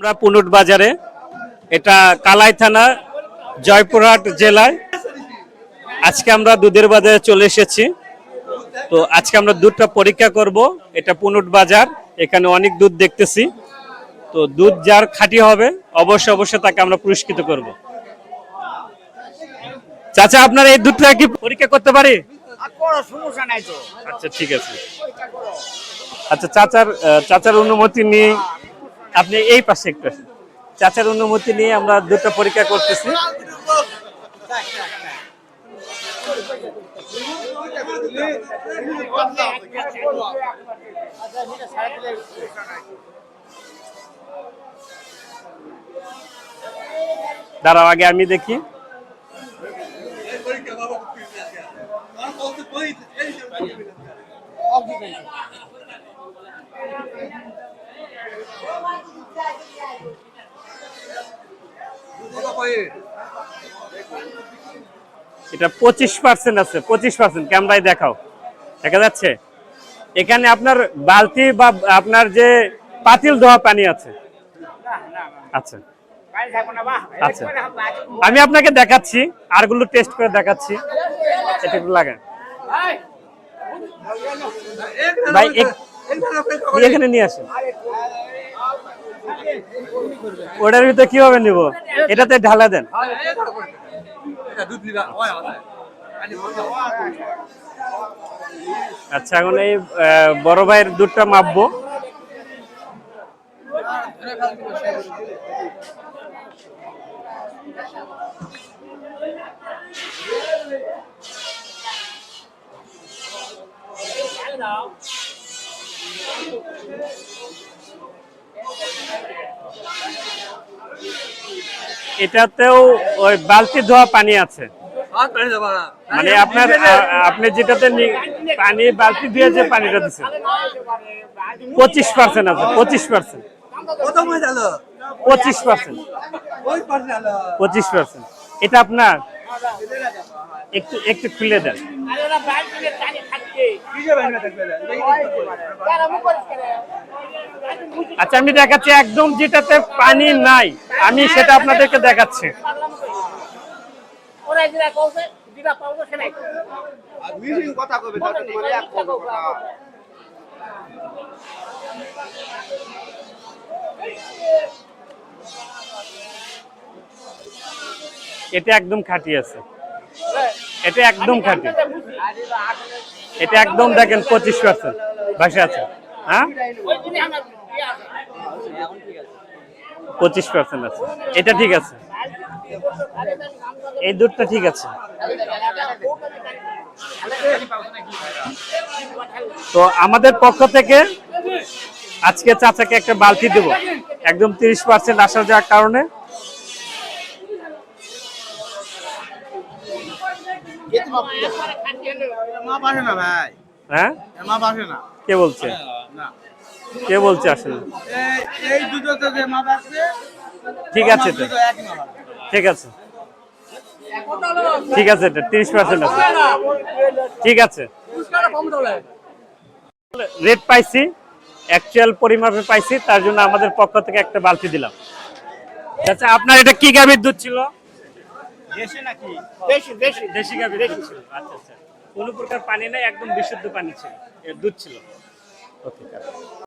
আমরা পুনুট বাজারে এটা কালাই থানা জয়পুরহাট জেলায়। আজকে আমরা দুধের বাজারে চলে এসেছি। তো আজকে আমরা দুধটা পরীক্ষা করব এটা পুনুট বাজার এখানে অনেক দুধ দেখতেছি। তো দুধ যার খাঁটি হবে অবশ্যই অবশ্যই তাকে আমরা পুরস্কৃত করব। চাচা আপনার এই দুধটা কি পরীক্ষা করতে পারি? আচ্ছা ঠিক আছে। আচ্ছা চাচার চাচার অনুমতি নিয়ে আপনি এই পাশে একটু আসেন। চাচার অনুমতি নিয়ে আমরা দুটো পরীক্ষা করতেছি। দাঁড়াও, আগে আমি দেখি। এটা পঁচিশ পার্সেন্ট আছে পঁচিশ পার্সেন্ট ক্যামেরায় দেখাও। দেখা যাচ্ছে? এখানে আপনার বালতি বা আপনার যে পাতিল ধোয়া পানি আছে। আচ্ছা। আচ্ছা। আমি আপনাকে দেখাচ্ছি আরগুলো টেস্ট করে দেখাচ্ছি। এটা একটু লাগান। ভাই এখানে নিয়ে আসেন। ওটার ভিতরে কীভাবে নিব? এটাতে ঢালা দেন। আচ্ছা এখন এই বড় ভাইয়ের দুধটা মাপবো। এটাতেও ওই বালতি ধোয়া পানি আছে। মানে আপনার আপনি যেটাতে পানি বালতি দিয়ে যে পানিটা দিচ্ছেন পঁচিশ পার্সেন্ট আছে পঁচিশ পার্সেন্ট। পঁচিশ পার্সেন্ট। পঁচিশ পার্সেন্ট। এটা আপনার একটু একটু খুলে দেন। আচ্ছা আমি দেখাচ্ছি একদম যেটাতে পানি নাই আমি সেটা আপনাদেরকে দেখাচ্ছি। এটা একদম খাঁটি আছে। এটা একদম খাঁটি। এটা একদম দেখেন পঁচিশ পার্সেন্ট ভাষা আছে। হ্যাঁ ওই দিনে আমার ইয়ে আছে। পঁচিশ পার্সেন্ট আছে। এটা ঠিক আছে। এই দুধটা ঠিক আছে। তো আমাদের পক্ষ থেকে আজকে চাচাকে একটা বালতি দেব। একদম তিরিশ পার্সেন্ট আসা যাওয়ার কারণে। হ্যাঁ? কে বলছে? না। কে বলছে আসলে এই দুটোতে যে মা পাশে ঠিক আছে তো ঠিক আছে। ঠিক আছে এটা তিরিশ পার্সেন্ট আছে। ঠিক আছে। রেট পাইছি অ্যাকচুয়াল পরিমাপে পাইছি তার জন্য আমাদের পক্ষ থেকে একটা বালতি দিলাম। আচ্ছা আপনার এটা কি গাভীর দুধ ছিল? দেশে গাভীর দুধ ছিল। আচ্ছা আচ্ছা। কোনো প্রকার পানি নাই একদম বিশুদ্ধ পানি ছিল দুধ ছিল। ওকে